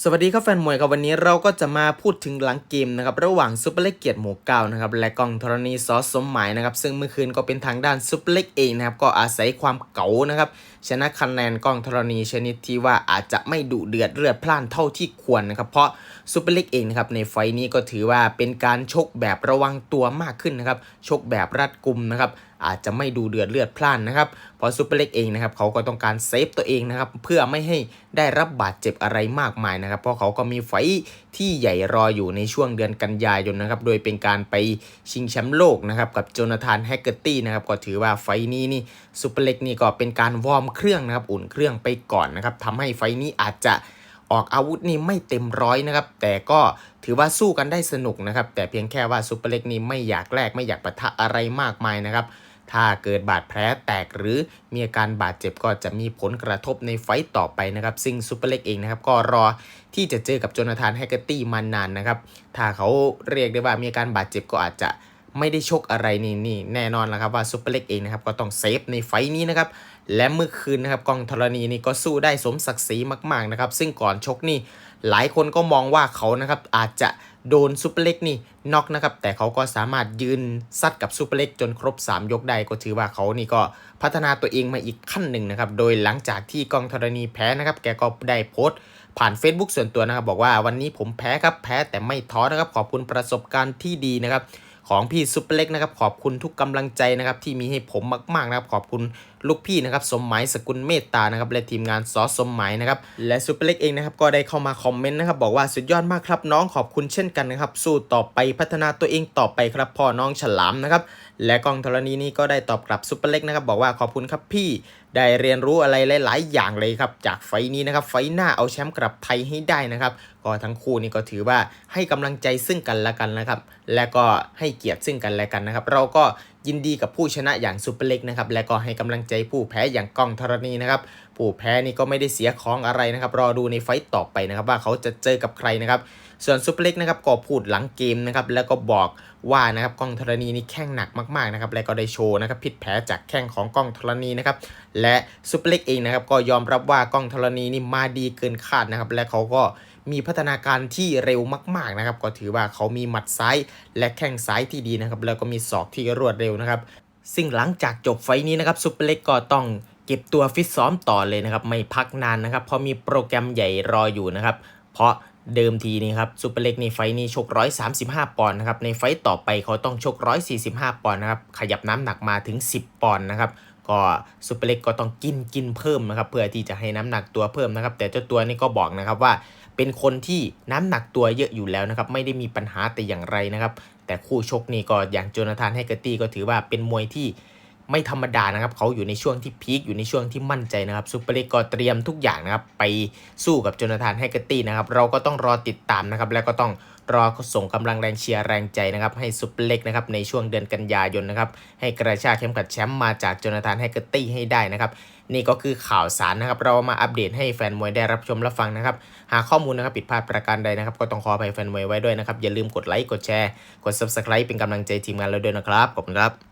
สวัสดีครับแฟนมวยครับวันนี้เราก็จะมาพูดถึงหลังเกมนะครับระหว่างซุปเปอร์เล็กเกียรติหมู่เก้านะครับและกองธรณีซอสสมหมายนะครับซึ่งเมื่อคืนก็เป็นทางด้านซุปเปอร์เล็กเองนะครับก็อาศัยความเก๋านะครับชนะคะแนนกองธรณีชนิดที่ว่าอาจจะไม่ดุเดือดเลือดพล่านเท่าที่ควรนะครับเพราะซุปเปอร์เล็กเองนะครับในไฟล์นี้ก็ถือว่าเป็นการชกแบบระวังตัวมากขึ้นนะครับชกแบบรัดกุมนะครับ อาจจะไม่ดูเดือดเลือดพล่านนะครับเพราะซุปเปอร์เล็กเองนะครับเขาก็ต้องการเซฟตัวเองนะครับเพื่อไม่ให้ได้รับบาดเจ็บอะไรมากมายนะครับ เพราะเขาก็มีไฟที่ใหญ่รออยู่ในช่วงเดือนกันยายนนะครับโดยเป็นการไปชิงแชมป์โลกนะครับกับโจนาธานแฮกเกอร์ตี้นะครับก็ถือว่าไฟนี้นี่ซุปเปอร์เล็กนี่ก็เป็นการวอร์มเครื่องนะครับอุ่นเครื่องไปก่อนนะครับทำให้ไฟนี้อาจจะออกอาวุธนี่ไม่เต็มร้อยนะครับ แต่ก็ถือว่าสู้กันได้สนุกนะครับ แต่เพียงแค่ว่าซุปเปอร์เล็กนี่ไม่อยากแลกไม่อยากปะทะอะไรมากมายนะครับ ถ้าเกิดบาดแผลแตกหรือมีอาการบาดเจ็บก็จะมีผลกระทบในไฟต์ต่อไปนะครับ ซึ่งซุปเปอร์เล็กเองนะครับก็รอที่จะเจอกับโจนาธานแฮกเกอร์ตี้มานานนะครับ ถ้าเขาเรียกได้ว่ามีอาการบาดเจ็บก็อาจจะไม่ได้ชกอะไรนี่นี่แน่นอนแล้วครับว่าซุปเปอร์เล็กเองนะครับก็ต้องเซฟในไฟนี้นะครับและเมื่อคืนนะครับกองธรณีนี่ก็สู้ได้สมศักดิ์ศรีมากๆนะครับซึ่งก่อนชกนี่หลายคนก็มองว่าเขานะครับอาจจะ โดนซูเปอร์เล็กนี่น็อกนะครับ แต่เขาก็สามารถยืนซัดกับซูเปอร์เล็กจนครบ 3 ยกได้ก็ถือว่าเขานี่ก็พัฒนาตัวเองมาอีกขั้นหนึ่งนะครับ โดยหลังจากที่กองธรณีแพ้นะครับ แกก็ได้โพสต์ผ่าน Facebook ส่วนตัวนะครับ บอกว่าวันนี้ผมแพ้ครับ แพ้แต่ไม่ท้อนะครับ ขอบคุณประสบการณ์ที่ดีนะครับ ของพี่ซุปเปอร์เล็กนะครับขอบคุณทุกกำลังใจนะครับที่มีให้ผมมากๆนะครับขอบคุณลูกพี่นะครับสมหมายสกุลเมตตานะครับและทีมงานซอสสมหมายนะครับและซุปเปอร์เล็กเองนะครับก็ได้เข้ามาคอมเมนต์นะครับบอกว่าสุดยอดมากครับน้องขอบคุณเช่นกันนะครับสู้ต่อไปพัฒนาตัวเองต่อไปครับพ่อน้องฉลามนะครับและกองธรณีนี้ก็ได้ตอบกลับซุปเปอร์เล็กนะครับบอกว่าขอบคุณครับพี่ได้เรียนรู้อะไรหลาย ๆ อย่างเลยครับจากไฟล์นี้นะครับไฟหน้าเอาแชมป์กลับไทยให้ได้นะครับ ก็ทั้งคู่นี่ก็ถือว่าให้กำลังใจซึ่งกันและกันนะครับ และก็ให้เกียรติซึ่งกันและกันนะครับ เราก็ยินดีกับผู้ชนะอย่างซูเปอร์เล็กนะครับ และก็ให้กำลังใจผู้แพ้อย่างกองธรณีนะครับผู้แพ้นี่ก็ไม่ได้เสียของอะไรนะครับรอดูในไฟต์ต่อไปนะครับว่าเขาจะเจอกับใครนะครับส่วนซุปเปอร์เล็กนะครับก็พูดหลังเกมนะครับแล้วก็บอกว่านะครับกล้องธรณีนี่แข้งหนักมากๆนะครับและก็ได้โชว์นะครับผิดแผลจากแข้งของกล้องธรณีนะครับและซุปเปอร์เล็กเองนะครับก็ยอมรับว่ากล้องธรณีนี่มาดีเกินคาดนะครับและเขาก็มีพัฒนาการที่เร็วมากๆนะครับก็ถือว่าเขามีหมัดซ้ายและแข้งซ้ายที่ดีนะครับแล้วก็มีศอกที่รวดเร็วนะครับซึ่งหลังจากจบไฟล์นี้นะครับซุปเปอร์เล็กก็ต้อง เก็บตัวฟิตซ้อมต่อเลยนะครับ ไม่พักนานนะครับ เพราะมีโปรแกรมใหญ่รออยู่นะครับ เพราะเดิมทีนี่ครับซุปเปอร์เล็กในไฟล์นี้ชก 135 ปอนด์นะครับ ในไฟต่อไปเขาต้องชก 145 ปอนด์นะครับ ขยับน้ำหนักมาถึง 10 ปอนด์นะครับ ก็ซุปเปอร์เล็กก็ต้องกินกินเพิ่มนะครับ เพื่อที่จะให้น้ำหนักตัวเพิ่มนะครับ แต่เจ้าตัวนี่ก็บอกนะครับว่า เป็นคนที่น้ำหนักตัวเยอะอยู่แล้วนะครับ ไม่ได้มีปัญหาแต่อย่างไรนะครับ แต่คู่ชกนี่ก็อย่างโจนาธานแฮกเกอร์ตี้ก็ถือว่าเป็นมวยที่ ไม่ธรรมดานะครับ เขาอยู่ในช่วงที่พีคอยู่ในช่วงที่มั่นใจนะครับซูเปอร์เล็กก็เตรียมทุกอย่างนะครับ ไปสู้กับโจนาธานแฮกเกอร์ตี้นะครับ เราก็ต้องรอติดตามนะครับ แล้วก็ต้องรอส่งกำลังแรงเชียร์แรงใจนะครับ ให้ซูเปอร์เล็กนะครับในช่วงเดือนกันยายนนะครับ ให้กระชากเข้มขัดแชมป์มาจากโจนาธานแฮกเกอร์ตี้ให้ได้นะครับ นี่ก็คือข่าวสารนะครับ เรามาอัปเดตให้แฟนมวยได้รับชมรับฟังนะครับ หากข้อมูลนะครับผิดพลาดประการใดนะครับ ก็ต้องขออภัยแฟนมวยไว้ด้วยนะครับ อย่าลืมกดไลค์กดแชร์ กด Subscribe เป็นกำลังใจทีมงานเราด้วยนะครับขอบคุณครับ